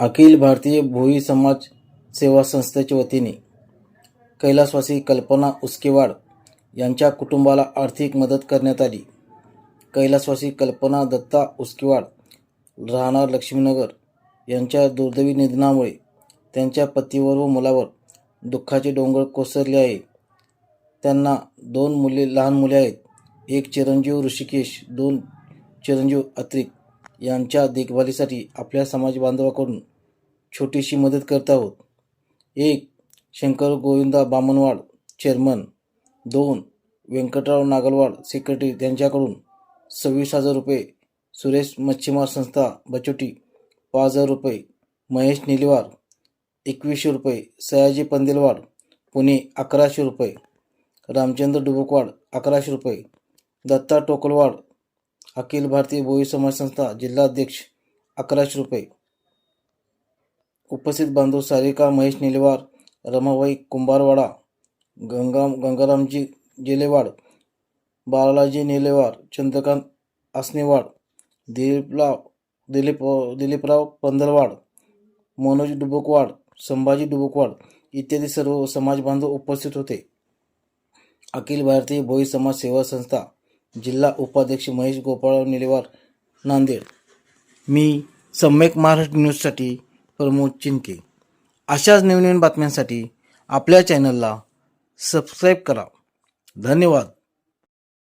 अखिल भारतीय भोई समाज सेवा संस्थेच्या वतीने कैलासवासी कल्पना उसकेवाड यांच्या कुटुंबाला आर्थिक मदत करण्यात आली. कैलासवासी कल्पना दत्ता उसकेवाड राहणार लक्ष्मीनगर यांच्या दुर्दैवी निधनामुळे त्यांच्या पतीवर व मुलावर दुःखाचे डोंगर कोसरले आहे. त्यांना दोन मुले लहान मुले आहेत. एक चिरंजीव ऋषिकेश दोन चिरंजीव अत्रिक यांच्या देखभालीसाठी आपल्या समाज बांधवाकडून छोटीशी मदत करत आहोत. एक शंकर गोविंदा बामनवाड चेअरमन दोन व्यंकटराव नागलवाड सेक्रेटरी त्यांच्याकडून सव्वीस हजार रुपये. सुरेश मच्छीमार संस्था बचोटी. पाच हजार रुपये. महेश निलवार एकवीसशे रुपये. सयाजी पंदिलवाड पुणे अकराशे रुपये. रामचंद्र डुबुकवाड अकराशे रुपये. दत्ता टोकलवाड अखिल भारतीय भोई समाज संस्था जिल्हाध्यक्ष अकराशे रुपये. उपस्थित बांधव सारिका महेश निलेवार रमाबाई कुंभारवाडा गंगा गंगारामजी जेलेवाड बालाजी निलेवार चंद्रकांत आसनेवाड दिलीपराव दिलीप दिलीपराव पंदलवाड मनोज डुबुकवाड संभाजी डुबुकवाड इत्यादी सर्व समाज बांधव उपस्थित होते. अखिल भारतीय भोई समाज सेवा संस्था जिल्हा उपाध्यक्ष महेश गोपाळराव निलेवार नांदेड. मी सम्यक महाराष्ट्र न्यूजसाठी प्रमोद चिनके अशाच नवनवीन बातम्यांसाठी आपल्या चॅनलला सबस्क्राईब करा. धन्यवाद.